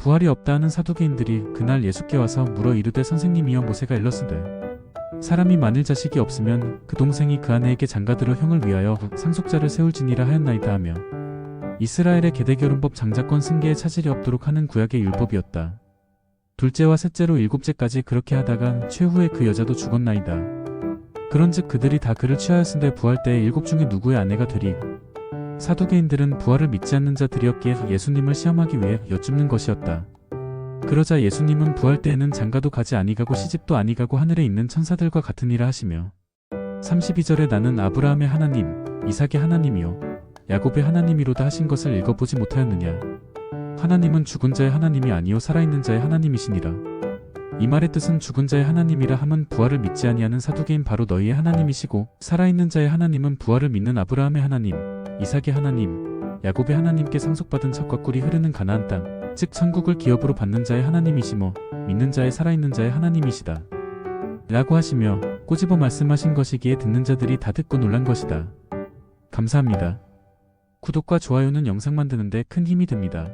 부활이 없다 하는 사두개인들이 그날 예수께 와서 물어 이르되 선생님이여 모세가 일렀으되 사람이 만일 자식이 없으면 그 동생이 그 아내에게 장가들어 형을 위하여 상속자를 세울지니라 하였나이다 하며 이스라엘의 계대결혼법 장자권 승계에 차질이 없도록 하는 구약의 율법이었다. 둘째와 셋째로 일곱째까지 그렇게 하다가 최후에 그 여자도 죽었나이다. 그런즉 그들이 다 그를 취하였은데 부활 때에 일곱 중에 누구의 아내가 되리 사두개인들은 부활을 믿지 않는 자들이었기에 예수님을 시험하기 위해 여쭙는 것이었다. 그러자 예수님은 부활 때에는 장가도 가지 아니가고 시집도 아니가고 하늘에 있는 천사들과 같으니라 하시며 32절에 나는 아브라함의 하나님, 이삭의 하나님이요 야곱의 하나님이로다 하신 것을 읽어보지 못하였느냐 하나님은 죽은 자의 하나님이 아니요 살아있는 자의 하나님이시니라 이 말의 뜻은 죽은 자의 하나님이라 함은 부활을 믿지 아니하는 사두개인 바로 너희의 하나님이시고 살아있는 자의 하나님은 부활을 믿는 아브라함의 하나님, 이삭의 하나님, 야곱의 하나님께 상속받은 젖과 꿀이 흐르는 가나안 땅, 즉 천국을 기업으로 받는 자의 하나님이시며 믿는 자의 살아있는 자의 하나님이시다. 라고 하시며 꼬집어 말씀하신 것이기에 듣는 자들이 다 듣고 놀란 것이다. 감사합니다. 구독과 좋아요는 영상 만드는데 큰 힘이 됩니다.